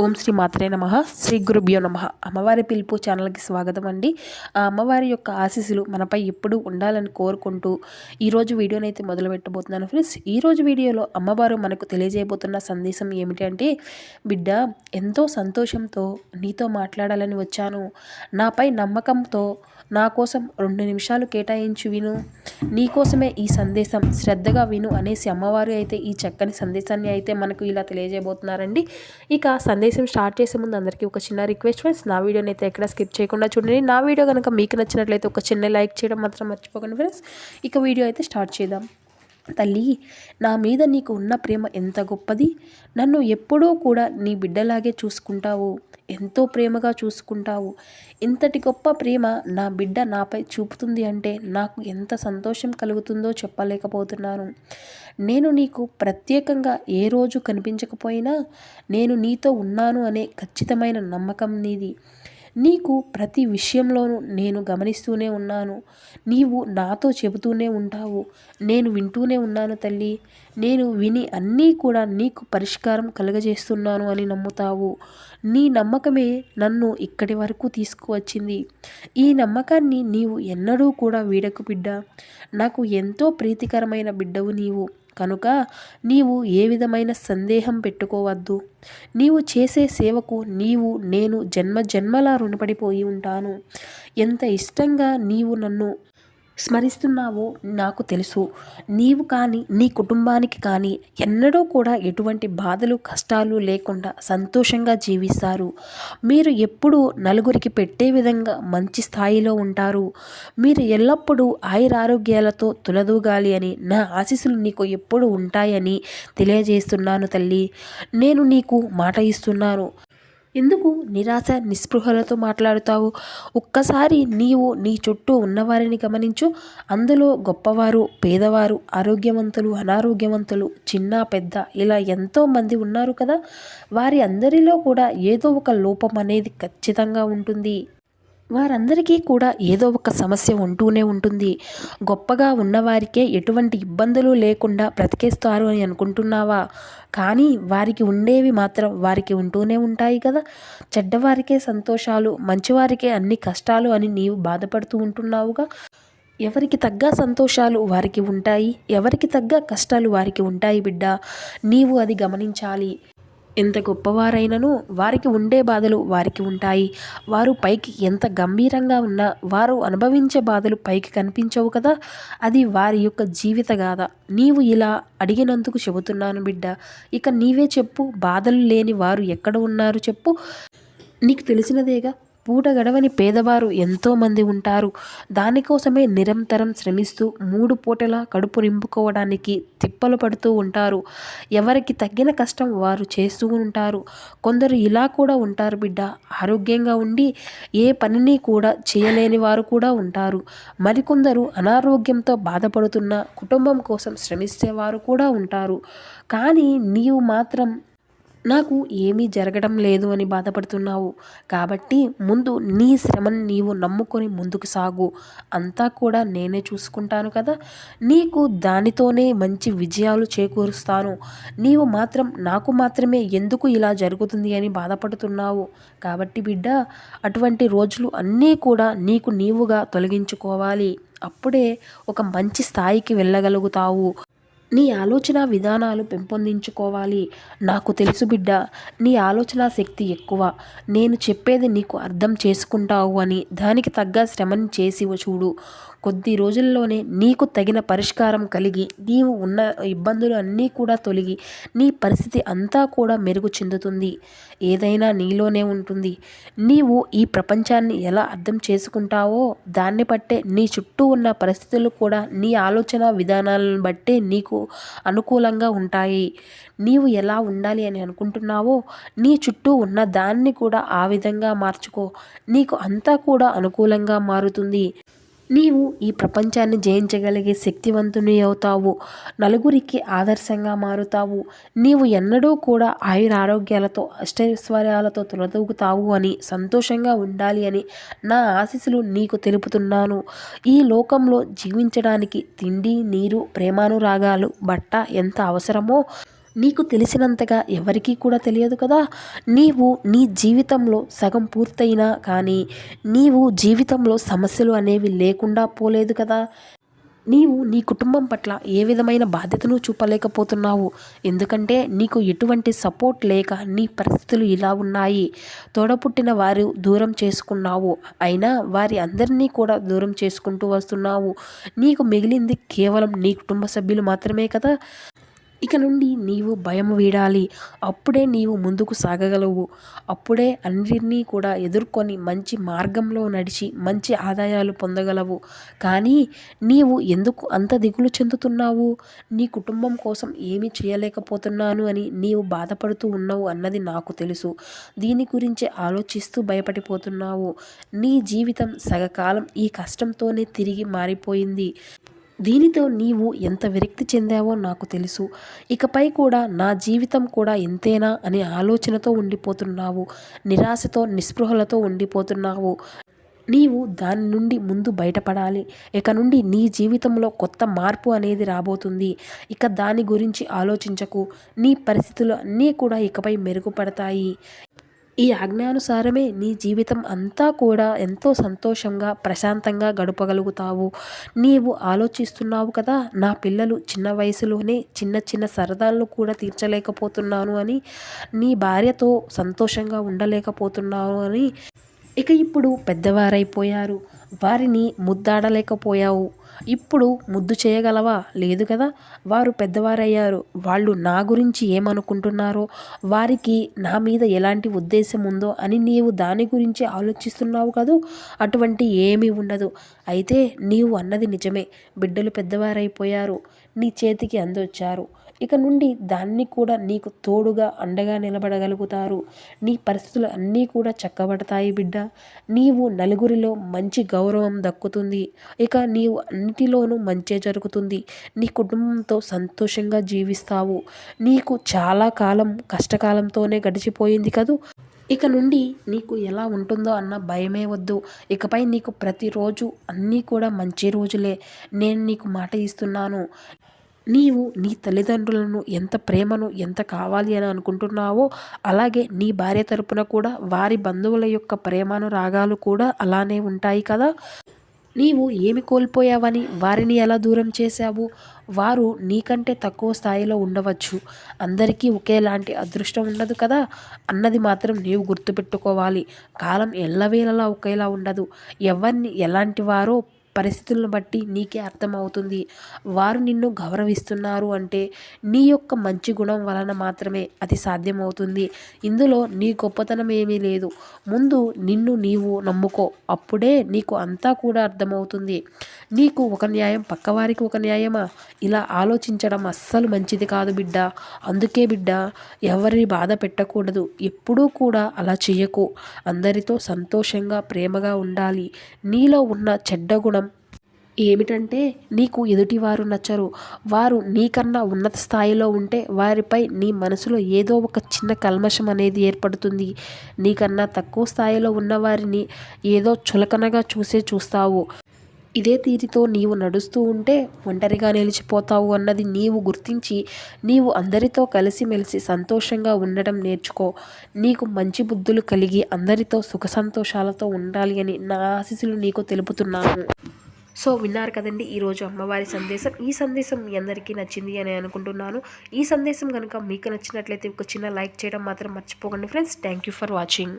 ఓం శ్రీ మాత్రే నమ. శ్రీ గురుభ్యో నమ. అమ్మవారి పిలుపు ఛానల్కి స్వాగతం అండి. ఆ అమ్మవారి యొక్క ఆశీస్సులు మనపై ఎప్పుడూ ఉండాలని కోరుకుంటూ ఈరోజు వీడియోనైతే మొదలు పెట్టబోతున్నాను ఫ్రెండ్స్. ఈరోజు వీడియోలో అమ్మవారు మనకు తెలియజేయబోతున్న సందేశం ఏమిటి అంటే బిడ్డ ఎంతో సంతోషంతో నీతో మాట్లాడాలని వచ్చాను. నాపై నమ్మకంతో నా కోసం రెండు నిమిషాలు కేటాయించి విను. నీకోసమే ఈ సందేశం శ్రద్ధగా విను అనేసి అమ్మవారు అయితే ఈ చక్కని సందేశాన్ని అయితే మనకు ఇలా తెలియజేయబోతున్నారండి. ఇక సందేశం స్టార్ట్ చేసే ముందు అందరికీ ఒక చిన్న రిక్వెస్ట్ ఫ్రెండ్స్. నా వీడియోని అయితే ఎక్కడ స్కిప్ చేయకుండా చూడండి. నా వీడియో కనుక మీకు నచ్చినట్లయితే ఒక చిన్న లైక్ చేయడం మాత్రం మర్చిపోకండి ఫ్రెండ్స్. ఇక వీడియో అయితే స్టార్ట్ చేద్దాం. తల్లి నా మీద నీకు ఉన్న ప్రేమ ఎంత గొప్పది? నన్ను ఎప్పుడూ కూడా నీ బిడ్డలాగే చూసుకుంటావు. ఎంతో ప్రేమగా చూసుకుంటావు. ఇంతటి గొప్ప ప్రేమ నా బిడ్డ నాపై చూపుతుంది అంటే నాకు ఎంత సంతోషం కలుగుతుందో చెప్పలేకపోతున్నాను. నేను నీకు ప్రత్యేకంగా ఏ రోజు కనిపించకపోయినా నేను నీతో ఉన్నాను అనే ఖచ్చితమైన నమ్మకం నీది. నీకు ప్రతి విషయంలోనూ నేను గమనిస్తూనే ఉన్నాను. నీవు నాతో చెబుతూనే ఉంటావు. నేను వింటూనే ఉన్నాను తల్లి. నేను విని అన్నీ కూడా నీకు పరిష్కారం కలుగజేస్తున్నాను అని నమ్ముతావు. నీ నమ్మకమే నన్ను ఇక్కడి వరకు తీసుకువచ్చింది. ఈ నమ్మకాన్ని నీవు ఎన్నడూ కూడా వీడకు బిడ్డ. నాకు ఎంతో ప్రీతికరమైన బిడ్డవు నీవు. కనుక నీవు ఏ విధమైన సందేహం పెట్టుకోవద్దు. నీవు చేసే సేవకు నీవు నేను జన్మ జన్మలా రుణపడిపోయి ఉంటాను. ఎంత ఇష్టంగా నీవు నన్ను స్మరిస్తున్నావో నాకు తెలుసు. నీవు కానీ నీ కుటుంబానికి కానీ ఎన్నడూ కూడా ఎటువంటి బాధలు కష్టాలు లేకుండా సంతోషంగా జీవిస్తారు. మీరు ఎప్పుడూ నలుగురికి పెట్టే విధంగా మంచి స్థాయిలో ఉంటారు. మీరు ఎల్లప్పుడూ ఆయురారోగ్యాలతో తులదూగాలి అని నా ఆశీస్సులు నీకు ఎప్పుడు ఉంటాయని తెలియజేస్తున్నాను తల్లి. నేను నీకు మాట ఇస్తున్నాను. ఎందుకు నిరాశ నిస్పృహలతో మాట్లాడుతావు? ఒక్కసారి నీవు నీ చుట్టూ ఉన్నవారిని గమనించు. అందులో గొప్పవారు పేదవారు ఆరోగ్యవంతులు అనారోగ్యవంతులు చిన్న పెద్ద ఇలా ఎంతోమంది ఉన్నారు కదా. వారి అందరిలో కూడా ఏదో ఒక లోపం అనేది ఖచ్చితంగా ఉంటుంది. వారందరికీ కూడా ఏదో ఒక సమస్య ఉంటూనే ఉంటుంది. గొప్పగా ఉన్నవారికే ఎటువంటి ఇబ్బందులు లేకుండా బ్రతికేస్తారు అని అనుకుంటున్నావా? కానీ వారికి ఉండేవి మాత్రం వారికి ఉంటూనే ఉంటాయి కదా. చెడ్డవారికే సంతోషాలు మంచివారికే అన్ని కష్టాలు అని నీవు బాధపడుతూ ఉంటున్నావుగా? ఎవరికి తగ్గ సంతోషాలు వారికి ఉంటాయి? ఎవరికి తగ్గ కష్టాలు వారికి ఉంటాయి బిడ్డ? నీవు అది గమనించాలి. ఎంత గొప్పవారైనను వారికి ఉండే బాధలు వారికి ఉంటాయి. వారు పైకి ఎంత గంభీరంగా ఉన్నా వారు అనుభవించే బాధలు పైకి కనిపించవు కదా? అది వారి యొక్క జీవిత గాథ. నీవు ఇలా అడిగినందుకు చెబుతున్నాను బిడ్డ. ఇక నీవే చెప్పు. బాధలు లేని వారు ఎక్కడ ఉన్నారు చెప్పు. నీకు తెలిసినదేగా? పూట గడవని పేదవారు ఎంతోమంది ఉంటారు. దానికోసమే నిరంతరం శ్రమిస్తూ మూడు పూటలా కడుపు నింపుకోవడానికి తిప్పలు పడుతూ ఉంటారు. ఎవరికి తగ్గిన కష్టం వారు చేస్తూ ఉంటారు. కొందరు ఇలా కూడా ఉంటారు బిడ్డ. ఆరోగ్యంగా ఉండి ఏ పనిని కూడా చేయలేని వారు కూడా ఉంటారు. మరికొందరు అనారోగ్యంతో బాధపడుతున్న కుటుంబం కోసం శ్రమిస్తేవారు కూడా ఉంటారు. కానీ నీవు మాత్రం నాకు ఏమీ జరగడం లేదు అని బాధపడుతున్నావు. కాబట్టి ముందు నీ శ్రమను నీవు నమ్ముకొని ముందుకు సాగు. అంతా కూడా నేనే చూసుకుంటాను కదా. నీకు దానితోనే మంచి విజయాలు చేకూరుస్తాను. నీవు మాత్రం నాకు మాత్రమే ఎందుకు ఇలా జరుగుతుంది అని బాధపడుతున్నావు? కాబట్టి బిడ్డ అటువంటి రోజులు అన్నీ కూడా నీకు నీవుగా తొలగించుకోవాలి. అప్పుడే ఒక మంచి స్థాయికి వెళ్ళగలుగుతావు. నీ ఆలోచన విధానాలు పెంపొందించుకోవాలి. నాకు తెలుసు బిడ్డ నీ ఆలోచన శక్తి ఎక్కువ. నేను చెప్పేది నీకు అర్థం చేసుకుంటావు అని దానికి తగ్గ శ్రమని చేసి చూడు. కొద్ది రోజుల్లోనే నీకు తగిన పరిష్కారం కలిగి నీవు ఉన్న ఇబ్బందులు అన్నీ కూడా తొలగి నీ పరిస్థితి అంతా కూడా మెరుగు చెందుతుంది. ఏదైనా నీలోనే ఉంటుంది. నీవు ఈ ప్రపంచాన్ని ఎలా అర్థం చేసుకుంటావో దాన్ని బట్టే నీ చుట్టూ ఉన్న పరిస్థితులు కూడా నీ ఆలోచన విధానాలను బట్టే నీకు అనుకూలంగా ఉంటాయి. నీవు ఎలా ఉండాలి అని అనుకుంటున్నావో నీ చుట్టూ ఉన్న దాన్ని కూడా ఆ విధంగా మార్చుకో. నీకు అంతా కూడా అనుకూలంగా మారుతుంది. నీవు ఈ ప్రపంచాన్ని జయించగలిగే శక్తివంతుని అవుతావు. నలుగురికి ఆదర్శంగా మారుతావు. నీవు ఎన్నడూ కూడా ఆయుర ఆరోగ్యాలతో అష్టైశ్వర్యాలతో తులదూగుతావు అని సంతోషంగా ఉండాలి అని నా ఆశీస్సులు నీకు తెలుపుతున్నాను. ఈ లోకంలో జీవించడానికి తిండి నీరు ప్రేమానురాగాలు బట్ట ఎంత అవసరమో నీకు తెలిసినంతగా ఎవరికీ కూడా తెలియదు కదా? నీవు నీ జీవితంలో సగం పూర్తయినా కానీ నీవు జీవితంలో సమస్యలు అనేవి లేకుండా పోలేదు కదా? నీవు నీ కుటుంబం పట్ల ఏ విధమైన బాధ్యతను చూపలేకపోతున్నావు? ఎందుకంటే నీకు ఎటువంటి సపోర్ట్ లేక నీ పరిస్థితులు ఇలా ఉన్నాయి. తోడపుట్టిన వారు దూరం చేసుకున్నావు. అయినా వారి అందరినీ కూడా దూరం చేసుకుంటూ వస్తున్నావు. నీకు మిగిలింది కేవలం నీ కుటుంబ సభ్యులు మాత్రమే కదా? ఇక నుండి నీవు భయం వీడాలి. అప్పుడే నీవు ముందుకు సాగగలవు. అప్పుడే అన్నిటినీ కూడా ఎదుర్కొని మంచి మార్గంలో నడిచి మంచి ఆదాయాలు పొందగలవు. కానీ నీవు ఎందుకు అంత దిగులు చెందుతున్నావు? నీ కుటుంబం కోసం ఏమీ చేయలేకపోతున్నాను అని నీవు బాధపడుతూ ఉన్నావు అన్నది నాకు తెలుసు. దీని గురించి ఆలోచిస్తూ భయపడిపోతున్నావు. నీ జీవితం సగకాలం ఈ కష్టంతోనే తిరిగి మారిపోయింది. దీనితో నీవు ఎంత విరక్తి చెందావో నాకు తెలుసు. ఇకపై కూడా నా జీవితం కూడా ఎంతేనా అనే ఆలోచనతో ఉండిపోతున్నావు. నిరాశతో నిస్పృహలతో ఉండిపోతున్నావు. నీవు దాని నుండి ముందు బయటపడాలి. ఇక నుండి నీ జీవితంలో కొత్త మార్పు అనేది రాబోతుంది. ఇక దాని గురించి ఆలోచించకు. నీ పరిస్థితులు అన్నీ కూడా ఇకపై మెరుగుపడతాయి. ఈ ఆజ్ఞానుసారమే నీ జీవితం అంతా కూడా ఎంతో సంతోషంగా ప్రశాంతంగా గడపగలుగుతావు. నీవు ఆలోచిస్తున్నావు కదా నా పిల్లలు చిన్న వయసులోనే చిన్న చిన్న సరదాలను కూడా తీర్చలేకపోతున్నాను అని నీ భార్యతో సంతోషంగా ఉండలేకపోతున్నాను అని ఇక ఇప్పుడు పెద్దవారైపోయారు. వారిని ముద్దాడలేకపోయావు. ఇప్పుడు ముద్దు చేయగలవా? లేదు కదా. వారు పెద్దవారయ్యారు. వాళ్ళు నా గురించి ఏమనుకుంటున్నారో వారికి నా మీద ఎలాంటి ఉద్దేశం ఉందో అని నీవు దాని గురించి ఆలోచిస్తున్నావు కదూ? అటువంటి ఏమీ ఉండదు. అయితే నీవు అన్నది నిజమే. బిడ్డలు పెద్దవారైపోయారు. నీ చేతికి అందొచ్చారు. ఇక నుండి దాన్ని కూడా నీకు తోడుగా అండగా నిలబడగలుగుతారు. నీ పరిస్థితులు అన్నీ కూడా చక్కబడతాయి బిడ్డ. నీవు నలుగురిలో మంచి గౌరవం దక్కుతుంది. ఇక నీవు అన్నిటిలోనూ మంచే జరుగుతుంది. నీ కుటుంబంతో సంతోషంగా జీవిస్తావు. నీకు చాలా కాలం కష్టకాలంతోనే గడిచిపోయింది కదూ? ఇక నుండి నీకు ఎలా ఉంటుందో అన్న భయమే వద్దు. ఇకపై నీకు ప్రతిరోజు అన్నీ కూడా మంచి రోజులే. నేను నీకు మాట ఇస్తున్నాను. నీవు నీ తల్లిదండ్రులను ఎంత ప్రేమను ఎంత కావాలి అని అనుకుంటున్నావో అలాగే నీ భార్య తరపున కూడా వారి బంధువుల యొక్క ప్రేమను రాగాలు కూడా అలానే ఉంటాయి కదా. నీవు ఏమి కోల్పోయావని వారిని ఎలా దూరం చేశావు? వారు నీకంటే తక్కువ స్థాయిలో ఉండవచ్చు. అందరికీ ఒకేలాంటి అదృష్టం ఉండదు కదా. అన్నది మాత్రం నీవు గుర్తుపెట్టుకోవాలి. కాలం ఎల్లవేళలా ఒకేలా ఉండదు. ఎవరిని ఎలాంటి వారో పరిస్థితులను బట్టి నీకే అర్థమవుతుంది. వారు నిన్ను గౌరవిస్తున్నారు అంటే నీ యొక్క మంచి గుణం వలన మాత్రమే అది సాధ్యమవుతుంది. ఇందులో నీ గొప్పతనం ఏమీ లేదు. ముందు నిన్ను నీవు నమ్ముకో. అప్పుడే నీకు అంతా కూడా అర్థమవుతుంది. నీకు ఒక న్యాయం పక్కవారికి ఒక న్యాయమా? ఇలా ఆలోచించడం అస్సలు మంచిది కాదు బిడ్డ. అందుకే బిడ్డ ఎవరిని బాధ పెట్టకూడదు. ఎప్పుడూ కూడా అలా చేయకు అందరితో సంతోషంగా ప్రేమగా ఉండాలి. నీలో ఉన్న చెడ్డ గుణం ఏమిటంటే నీకు ఎదుటివారు నచ్చరు. వారు నీకన్నా ఉన్నత స్థాయిలో ఉంటే వారిపై నీ మనసులో ఏదో ఒక చిన్న కల్మషం అనేది ఏర్పడుతుంది. నీకన్నా తక్కువ స్థాయిలో ఉన్నవారిని ఏదో చులకనగా చూసే చూస్తావు. ఇదే తీరితో నీవు నడుస్తూ ఉంటే ఒంటరిగా నిలిచిపోతావు అన్నది నీవు గుర్తించి నీవు అందరితో కలిసిమెలిసి సంతోషంగా ఉండడం నేర్చుకో. నీకు మంచి బుద్ధులు కలిగి అందరితో సుఖ సంతోషాలతో ఉండాలి అని నా ఆశీస్సులు నీకు తెలుపుతున్నాను. సో విన్నారు కదండి ఈరోజు అమ్మవారి సందేశం. ఈ సందేశం మీ అందరికీ నచ్చింది అని అనుకుంటున్నాను. ఈ సందేశం కనుక మీకు నచ్చినట్లయితే ఒక చిన్న లైక్ చేయడం మాత్రం మర్చిపోకండి friends. Thank you for watching.